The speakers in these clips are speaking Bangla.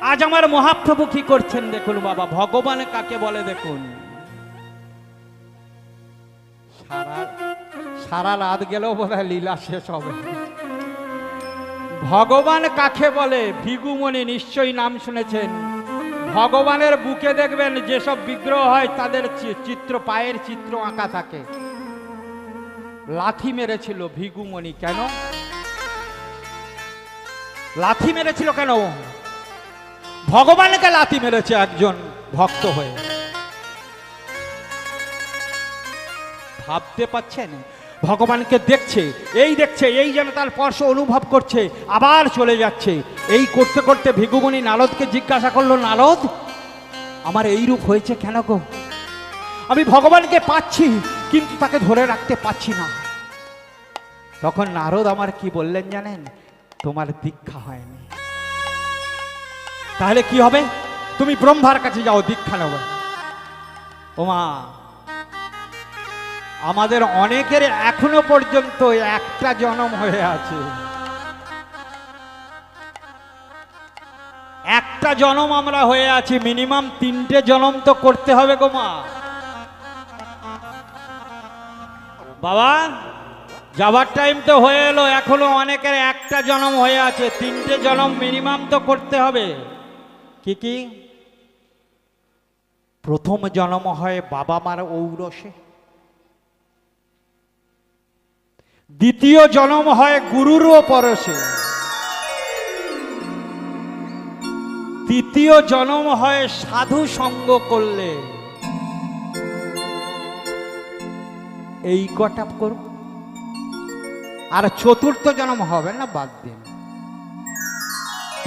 আজ আমার মহাপ্রভু কি করছেন দেখুন বাবা, ভগবান কাকে বলে দেখুন। সারা সারা রাত গেলেও বোধ লীলা শেষ হবে। ভগবান কাকে বলে? ভিগুমণি নিশ্চয়ই নাম শুনেছেন। ভগবানের বুকে দেখবেন যেসব বিগ্রহ হয়, তাদের চিত্র, পায়ের চিত্র আঁকা থাকে। লাথি মেরেছিল ভিগুমণি, কেন? লাথি মেরেছিল কেন? ভগবানকে লাথি মেরেছে একজন ভক্ত হয়ে। ভাবতে পাচ্ছেন ভগবানকে দেখছে, এই দেখছে, এই যেন তার স্পর্শ অনুভব করছে, আবার চলে যাচ্ছে। এই করতে করতে ভিগুমণি নারদকে জিজ্ঞাসা করল নারদ আমার এই রূপ হয়েছে কেন গো? আমি ভগবানকে পাচ্ছি, কিন্তু তাকে ধরে রাখতে পাচ্ছি না। তখন নারদ আমার কি বললেন জানেন? তোমার দীক্ষা হয়নি। তাহলে কি হবে? তুমি ব্রহ্মার কাছে যাও, দীক্ষা নেবে ওমা, আমাদের অনেকের এখনও পর্যন্ত একটা জনম হয়ে আছে। একটা জনম আমরা হয়ে আছি, মিনিমাম তিনটে জনম তো করতে হবে গো মা। বাবা, যাবার টাইম তো হয়ে এলো, এখনও অনেকের একটা জনম হয়ে আছে, তিনটে জনম মিনিমাম তো করতে হবে। কি কি? প্রথম জন্ম হয় বাবা মার ঔরসে। দ্বিতীয় জন্ম হয় গুরুরও পরশে তৃতীয় জন্ম হয় সাধু সঙ্গ করলে। এই কটা করুন। আর চতুর্থ জন্ম হবে না বাদ দিন।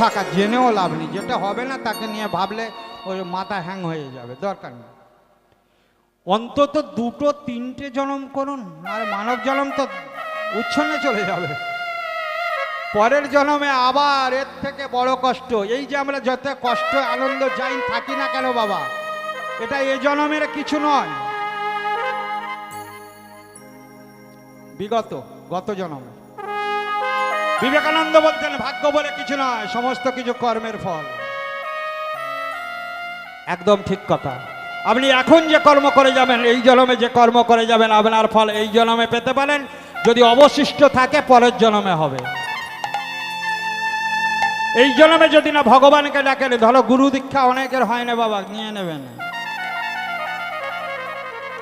থাকা জেনেও লাভ নেই। যেটা হবে না, তাকে নিয়ে ভাবলে ওই মাথা হ্যাং হয়ে যাবে, দরকার নেই। অন্তত দুটো, তিনটে জনম করুন, আর মানব জনম তো উচ্ছন্নে চলে যাবে। পরের জন্মে আবার এর থেকে বড় কষ্ট। এই যে আমরা যত কষ্ট, আনন্দ, যাই থাকি না কেন বাবা, এটা এ জন্মের কিছু নয়। বিগত, গত জন্মে। বিবেকানন্দ বলতেন, ভাগ্য বলে কিছু নয়, সমস্ত কিছু কর্মের ফল। একদম ঠিক কথা। আপনি এখন যে কর্ম করে যাবেন, এই জন্মে যে কর্ম করে যাবেন, আপনার ফল এই জন্মে পেতে পারেন। যদি অবশিষ্ট থাকে, পরের জন্মে হবে। এই জন্মে যদি না ভগবানকে ডাকেন, ধরো গুরু দীক্ষা অনেকের হয় না বাবা, নিয়ে নেবেন।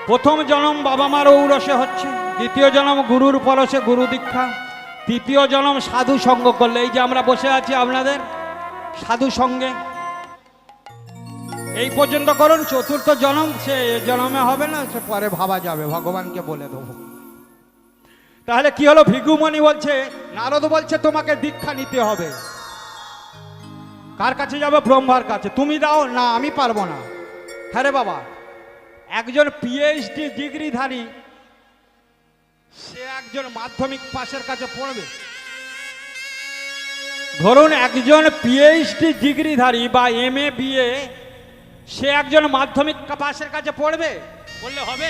প্রথম জন্ম বাবা মার ঔরসে হচ্ছে, দ্বিতীয় জন্ম গুরুর পরশে গুরু দীক্ষা। তৃতীয় জনম সাধু সঙ্গ করলে, এই যে আমরা বসে আছি আপনাদের, সাধু সঙ্গে। এই পর্যন্ত করুন, চতুর্থ জনম, সে জনমে হবে না, সে পরে ভাবা যাবে, ভগবানকে বলে দেবো। তাহলে কি হলো? ভিগুমণি বলছে, নারদ বলছে, তোমাকে দীক্ষা নিতে হবে। কার কাছে যাবে? ব্রহ্মার কাছে। তুমি দাও, না, আমি পারব না। হ্যাঁ বাবা, একজন পিএইচডি ডিগ্রিধারী সে একজন মাধ্যমিক পাশের কাছে পড়বে। ধরুন একজন পিএইচডি ডিগ্রিধারী বা এম এ বিএ সে একজন মাধ্যমিক পাশের কাছে পড়বে? বললে হবে।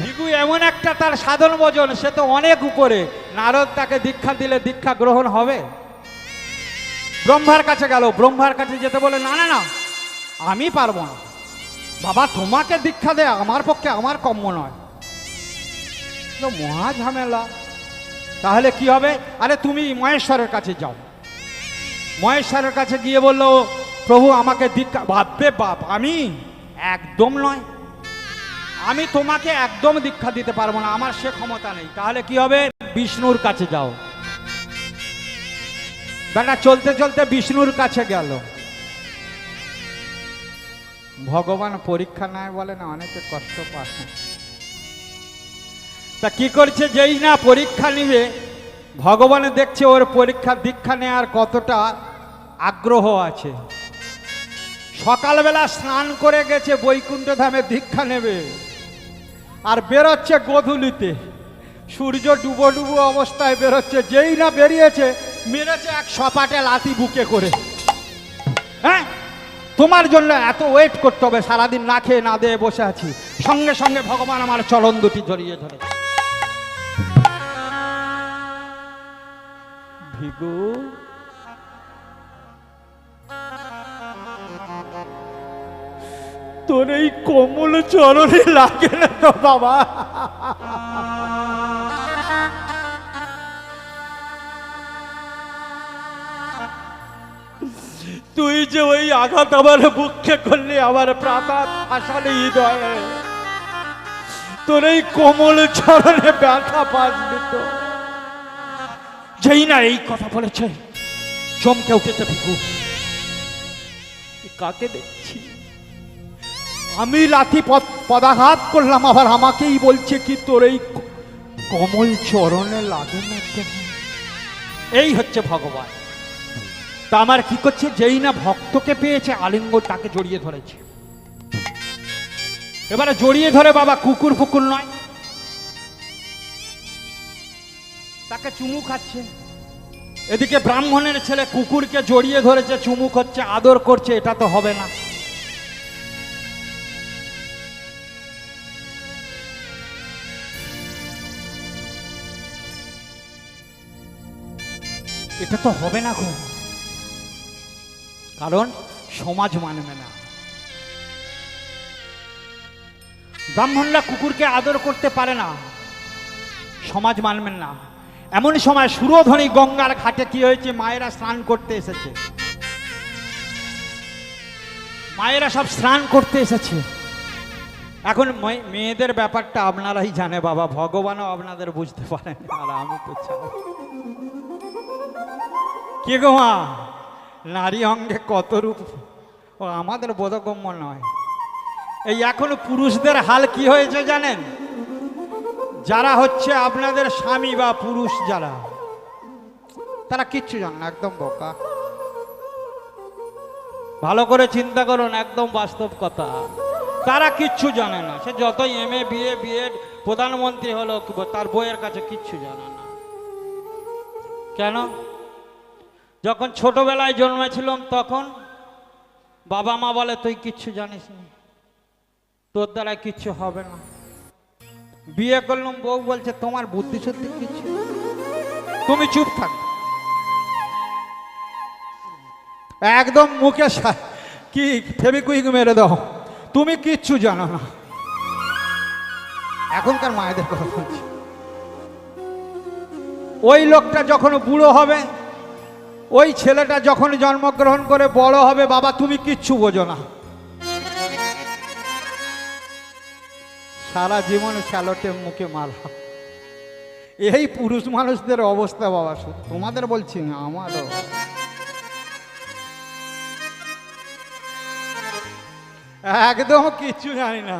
ভিগু এমন একটা তার সাধন ভোজন, সে তো অনেক উপরে। নারদ তাকে দীক্ষা দিলে দীক্ষা গ্রহণ হবে। ব্রহ্মার কাছে গেল, ব্রহ্মার কাছে যেতে বলে, না না না, আমি পারব না। বাবা, তোমাকে দীক্ষা দেয় আমার পক্ষে আমার কম্য নয়। মহা ঝামেলা। তাহলে কি হবে? আরে তুমি মহেশ্বরের কাছে যাও। মহেশ্বরের কাছে গিয়ে বলল প্রভু আমাকে দীক্ষা ভাববে বাপ, আমি? একদম নয়। আমি তোমাকে একদম দীক্ষা দিতে পারব না, আমার সে ক্ষমতা নেই। তাহলে কি হবে? বিষ্ণুর কাছে যাও। বেটা, চলতে চলতে বিষ্ণুর কাছে গেল। ভগবান পরীক্ষা নেয় বলে না, অনেকে কষ্ট পায়। তা কি করছে যেই না পরীক্ষা নিবে? ভগবান দেখছে ওর পরীক্ষা দীক্ষা নেওয়ার কতটা আগ্রহ আছে। সকালবেলা স্নান করে গেছে বৈকুণ্ঠ ধামে দীক্ষা নেবে। আর বেরোচ্ছে গোধূলিতে। সূর্য ডুবো ডুবো অবস্থায় বেরোচ্ছে। যেই না বেরিয়েছে, মেরেছে এক সপাটে লাথি বুকে করে। হ্যাঁ? তোমার জন্য এত ওয়েট করতে হবে, সারাদিন না খেয়ে না দিয়ে বসে আছি। সঙ্গে সঙ্গে ভগবান আমার চরণ দুটি জড়িয়ে ধরে ভিগো তোর এই কোমল চরণে লাগে না তো বাবা? তুই যে ওই আঘাত আমার বুক্ষে করলি, আমার প্রাতার আসলে হৃদয়ে। তোর এই কোমল চরণে ব্যথা পাসবি তো। যেই না এই কথা বলেছে। চমকে উঠেছে ভিকু কাকে দেখছি? আমি লাঠি পদাঘাত করলাম, আবার আমাকেই বলছে কি তোর এই কমল চরণে লাগে না? এই হচ্ছে ভগবান। তা আমার কি করছে? যেই না ভক্তকে পেয়েছে, আলিঙ্গ তাকে জড়িয়ে ধরেছে। এবারে জড়িয়ে ধরে বাবা কুকুর ফুকুর নয়। তাকে চুমু খাচ্ছে। এদিকে ব্রাহ্মণের ছেলে কুকুরকে জড়িয়ে ধরেছে, চুমু করছে আদর করছে, এটা তো হবে না। এটা তো হবে না গো। কারণ সমাজ মানবে না। ব্রাহ্মণরা কুকুরকে আদর করতে পারে না। সমাজ মানবেন না। এমন সময় সুরধ্বনি গঙ্গার ঘাটে কি হয়েছে? মায়েরা স্নান করতে এসেছে। মায়েরা সব স্নান করতে এসেছে। এখন মেয়ে- মেয়েদের ব্যাপারটা আপনারাই জানে বাবা, ভগবানও আপনাদের বুঝতে পারেন। আর আমি তো কে গো মা, নারী অঙ্গে কত রূপ? ও, আমাদের বোধগম্য নয়। এই এখন পুরুষদের হাল কি হয়েছে জানেন? যারা হচ্ছে আপনাদের স্বামী বা পুরুষ যারা, তারা কিচ্ছু জান না, একদম বোকা। ভালো করে চিন্তা করুন, একদম বাস্তব কথা। তারা কিচ্ছু জানে না। সে যতই এম এ বিএ বিএড প্রধানমন্ত্রী হলো, তার বইয়ের কাছে কিচ্ছু জানে না। কেন? যখন ছোটবেলায় জন্মেছিলাম তখন বাবা মা বলে, তুই কিচ্ছু জানিস না তোর দ্বারা কিচ্ছু হবে না। বিয়ে করলাম, বউ বলছে, তোমার বুদ্ধি সত্যি কিছু তুমি চুপ থাক। একদম মুখে কি ফেবিকুইক মেরে দাও। তুমি কিচ্ছু জানো না। এখনকার মায়েদের কথা বলছি। ওই লোকটা যখন বুড়ো হবে, ওই ছেলেটা যখন জন্মগ্রহণ করে বড় হবে, বাবা, তুমি কিচ্ছু বোঝো না। সারা জীবন স্যালোটে মুখে মারা এই পুরুষ মানুষদের অবস্থা বাবা তোমাদের বলছি না, আমারও। একদম কিচ্ছু জানি না।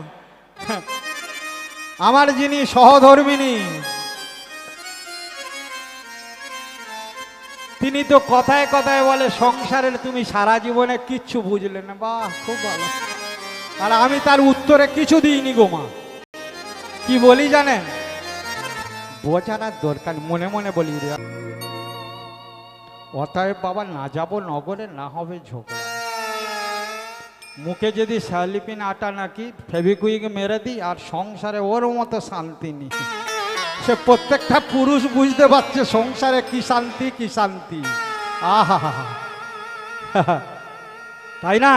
আমার যিনি সহধর্মিনী, তিনি তো কথায় কথায় বলে, সংসারের তুমি সারা জীবনে কিচ্ছু বুঝলে না। বাহ, খুব ভালো। আর আমি তার উত্তরে কিছু দিইনি গো মা। কি বলি জানেন বোঝার আর দরকার, মনে মনে বলি অতএব বাবা, না যাব নগরে, না হবে ঝগড়া মুখে যদি স্যালিপিন আটা নাকি ফেবিকুইক মেরে দিই আর সংসারে ওর মতো শান্তি নেই। সে প্রত্যেকটা পুরুষ বুঝতে পারছে, সংসারে কি শান্তি কি শান্তি। আহা তাই না